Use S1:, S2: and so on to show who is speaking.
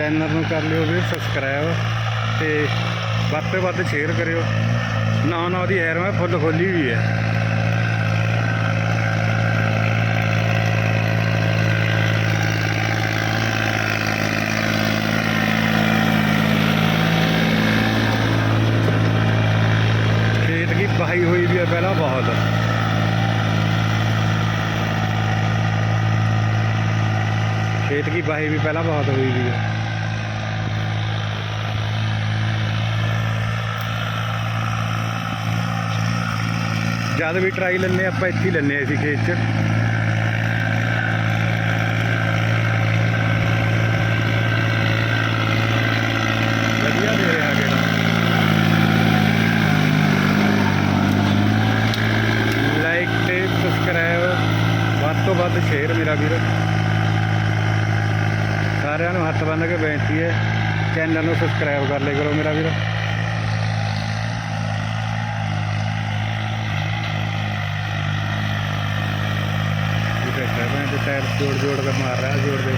S1: Channel ਨੂੰ ਕਰ ਲਿਓ ਵੀਰ ਸਬਸਕ੍ਰਾਈਬ ਤੇ ਵੱਧ ਤੋਂ ਵੱਧ ਸ਼ੇਅਰ ਕਰਿਓ। ਨਾ ਨਾ, ਉਹਦੀ ਹੈਰ ਮੈਂ ਫੁੱਲ ਖੋਲੀ ਹੋਈ ਹੈ। ਬਹਾਈ ਹੋਈ ਵੀ ਹੈ ਪਹਿਲਾਂ ਬਹੁਤ। ਖੇਤ ਕੀ ਬਹਾਈ ਵੀ ਪਹਿਲਾਂ ਬਹੁਤ ਹੋਈ ਵੀ ਹੈ। ਜਦ ਵੀ ਟਰਾਈ ਲੈਣੇ ਆਪਾਂ ਇੱਥੇ ਹੀ ਲੈਣੇ ਅਸੀਂ ਖੇਤ 'ਚ। ਵਧੀਆ ਦੇ ਰਿਹਾ ਕਿਹੜਾ ਲਾਈਕ ਤੇ ਸਬਸਕ੍ਰਾਈਬ ਵੱਧ ਤੋਂ ਵੱਧ ਸ਼ੇਅਰ ਮੇਰਾ ਵੀਰ। ਸਾਰਿਆਂ ਨੂੰ ਹੱਥ ਬੰਨ੍ਹ ਕੇ ਬੇਨਤੀ ਹੈ ਚੈਨਲ ਨੂੰ ਸਬਸਕ੍ਰਾਈਬ ਕਰ ਲਿਆ ਕਰੋ ਮੇਰਾ ਵੀਰ। ਇਹ ਟਰੈਕਟਰ ਤੇ ਟਾਇਰ ਜੋੜ ਜੋੜ ਕੇ ਮਾਰ ਰਿਹਾ ਜੋੜ ਦੇ।